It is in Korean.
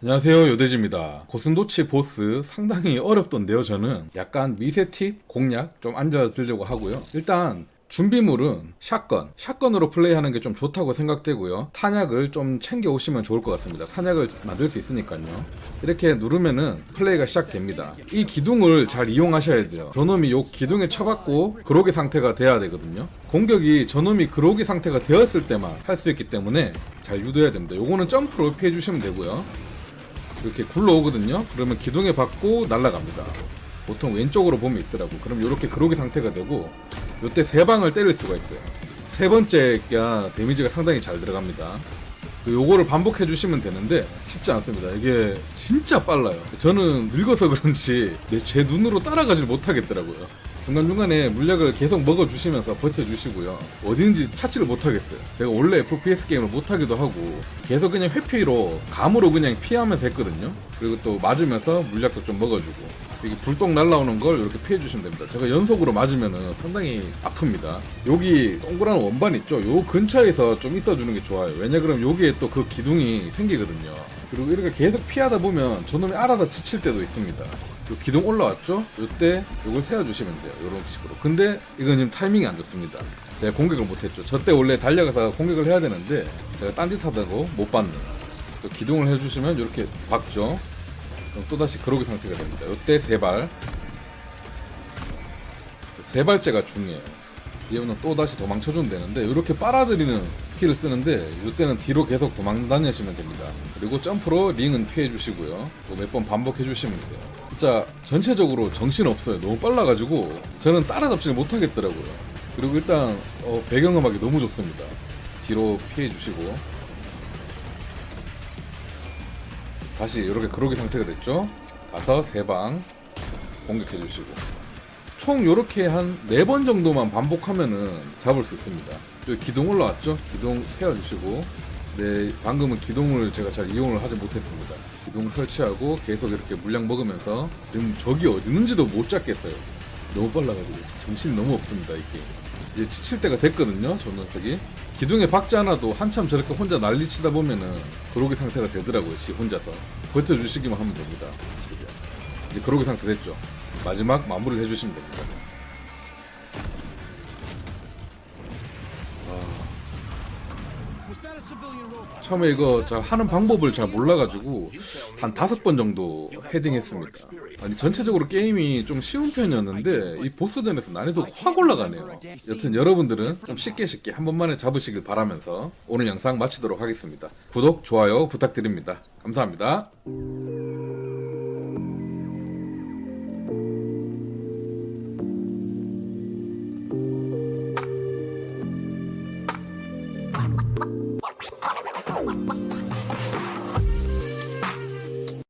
안녕하세요 요대지입니다. 고슴도치 보스 상당히 어렵던데요 저는. 약간 미세 팁 공략 좀 앉아들려고 하고요. 일단 준비물은 샷건. 샷건으로 플레이하는 게 좀 좋다고 생각되고요. 탄약을 좀 챙겨 오시면 좋을 것 같습니다. 탄약을 만들 수 있으니까요. 이렇게 누르면은 플레이가 시작됩니다. 이 기둥을 잘 이용하셔야 돼요. 저놈이 요 기둥에 쳐받고 그로기 상태가 돼야 되거든요. 공격이 저놈이 그로기 상태가 되었을 때만 할 수 있기 때문에 잘 유도해야 됩니다. 요거는 점프로 피해 주시면 되고요 이렇게 굴러오거든요. 그러면 기둥에 받고 날아갑니다. 보통 왼쪽으로 보면 있더라고. 그럼 이렇게 그로기 상태가 되고 요때 세 방을 때릴 수가 있어요. 세 번째가 데미지가 상당히 잘 들어갑니다. 그 요거를 반복해 주시면 되는데 쉽지 않습니다. 이게 진짜 빨라요. 저는 늙어서 그런지 내- 제 눈으로 따라가질 못하겠더라고요. 중간중간에 물약을 계속 먹어주시면서 버텨주시고요. 어딘지 찾지를 못하겠어요. 제가 원래 FPS 게임을 못하기도 하고 계속 그냥 회피로 감으로 그냥 피하면서 했거든요. 그리고 또 맞으면서 물약도 좀 먹어주고 여기 불똥 날라오는 걸 이렇게 피해 주시면 됩니다. 제가 연속으로 맞으면은 상당히 아픕니다. 여기 동그란 원반 있죠? 요 근처에서 좀 있어 주는 게 좋아요. 왜냐 그러면 여기에 또 그 기둥이 생기거든요. 그리고 이렇게 계속 피하다 보면 저놈이 알아서 지칠 때도 있습니다. 요 기둥 올라왔죠? 요때 요걸 세워주시면 돼요. 요런 식으로. 근데 이건 지금 타이밍이 안 좋습니다. 제가 공격을 못했죠. 저 때 원래 달려가서 공격을 해야 되는데 제가 딴짓 하다고 못 받는. 또 기둥을 해주시면 이렇게 박죠. 그럼 또다시 그로기 상태가 됩니다. 요때 세 발. 세 발째가 중요해요. 이거는 또 다시 도망쳐주면 되는데 이렇게 빨아들이는 스킬을 쓰는데 이때는 뒤로 계속 도망 다니시면 됩니다. 그리고 점프로 링은 피해 주시고요. 몇 번 반복해 주시면 돼요. 진짜 전체적으로 정신 없어요. 너무 빨라가지고 저는 따라잡지 못하겠더라고요. 그리고 일단 어, 배경음악이 너무 좋습니다. 뒤로 피해 주시고 다시 이렇게 그로기 상태가 됐죠. 가서 세 방 공격해 주시고 총 요렇게 한 네 번 정도만 반복하면은 잡을 수 있습니다. 여기 기둥 올라왔죠? 기둥 세워주시고 네 방금은 기둥을 제가 잘 이용을 하지 못했습니다. 기둥 설치하고 계속 이렇게 물량 먹으면서 지금 적이 어디 있는지도 못 잡겠어요. 너무 빨라가지고 정신이 너무 없습니다 이 게임. 이제 지칠 때가 됐거든요 저 녀석이 기둥에 박지 않아도 한참 저렇게 혼자 난리치다 보면은 그로기 상태가 되더라고요 지 혼자서 버텨주시기만 하면 됩니다 이제 그로기 상태 됐죠 마지막 마무리를 해주시면 됩니다 처음에 이거 잘 하는 방법을 잘 몰라가지고 한 다섯 번 정도 헤딩했습니다. 아니 전체적으로 게임이 좀 쉬운 편이었는데 이 보스전에서 난이도가 확 올라가네요. 여튼 여러분들은 좀 쉽게 쉽게 한 번만에 잡으시길 바라면서 오늘 영상 마치도록 하겠습니다. 구독, 좋아요 부탁드립니다. 감사합니다. Pa, pa, pa, pa, pa.